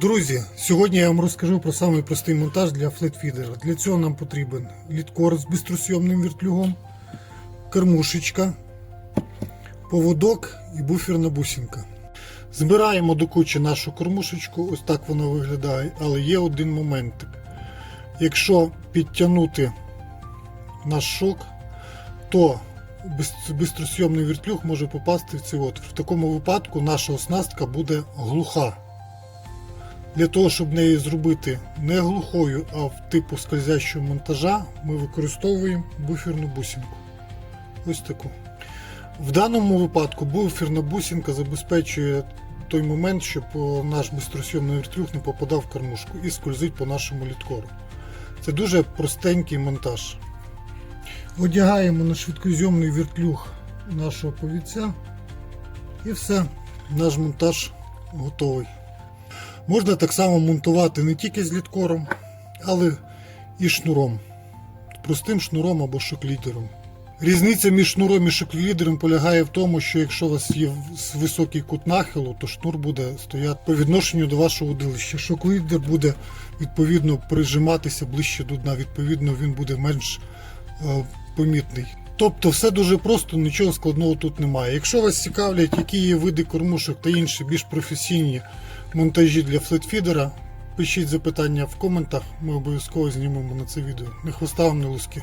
Друзі, сьогодні я вам розкажу про самий простий монтаж для флетфідера. Для цього нам потрібен літкор з бистросйомним вертлюгом, кормушечка, поводок і буферна бусинка. Збираємо до кучі нашу кормушечку, ось так вона виглядає, але є один моментик. Якщо підтягнути наш шок, то бис- бистросйомний вертлюг може попасти в цей отвір. В такому випадку наша оснастка буде глуха. Для того, щоб неї зробити не глухою, а в типу скользящого монтажа, ми використовуємо буферну бусинку. Ось таку. В даному випадку буферна бусинка забезпечує той момент, щоб наш бистросйомний вертлюг не попадав в кормушку і скользить по нашому літкору. Це дуже простенький монтаж. Одягаємо на швидкозйомний вертлюг нашого повідця і все, наш монтаж готовий. Можна так само монтувати не тільки з літкором, але і шнуром. Простим шнуром або шоклідером. Різниця між шнуром і шоклідером полягає в тому, що якщо у вас є високий кут нахилу, то шнур буде стояти по відношенню до вашого удилища. Шоклідер буде відповідно прижиматися ближче до дна, відповідно, він буде менш е, помітний. Тобто все дуже просто, нічого складного тут немає. Якщо вас цікавлять, які є види кормушок та інші більш професійні монтажі для флетфідера, пишіть запитання в коментах, ми обов'язково знімемо на це відео. Не хвоста вам не луски.